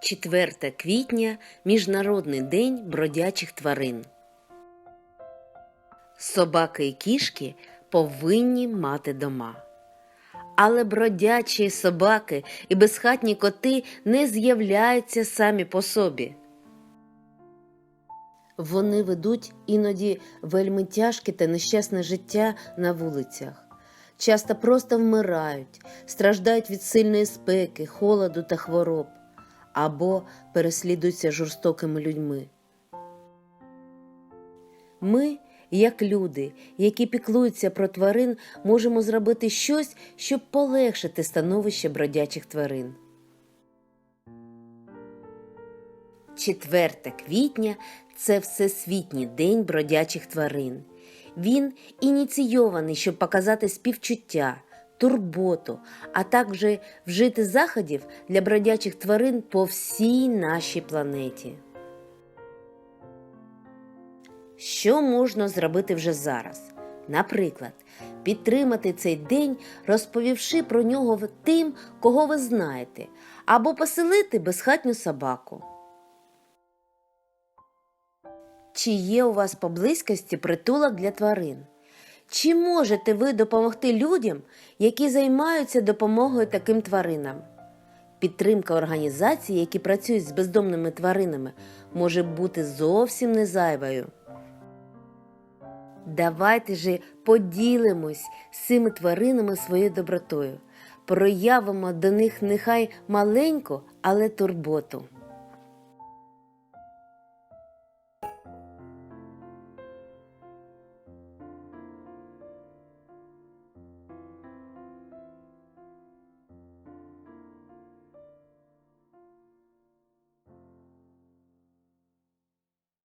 4 квітня Міжнародний день бродячих тварин. Собаки і кішки повинні мати дома. Але бродячі собаки і безхатні коти не з'являються самі по собі. Вони ведуть іноді вельми тяжке та нещасне життя на вулицях. Часто просто вмирають, страждають від сильної спеки, холоду та хвороб або переслідуються жорстокими людьми. Ми, як люди, які піклуються про тварин, можемо зробити щось, щоб полегшити становище бродячих тварин. 4 квітня це Всесвітній день бродячих тварин. Він ініційований, щоб показати співчуття, турботу, а також вжити заходів для бродячих тварин по всій нашій планеті. Що можна зробити вже зараз? Наприклад, підтримати цей день, розповівши про нього тим, кого ви знаєте, або поселити безхатню собаку. Чи є у вас поблизькості притулок для тварин? Чи можете ви допомогти людям, які займаються допомогою таким тваринам? Підтримка організацій, які працюють з бездомними тваринами, може бути зовсім не зайвою. Давайте же поділимось з цими тваринами своєю добротою, проявимо до них нехай маленьку, але турботу.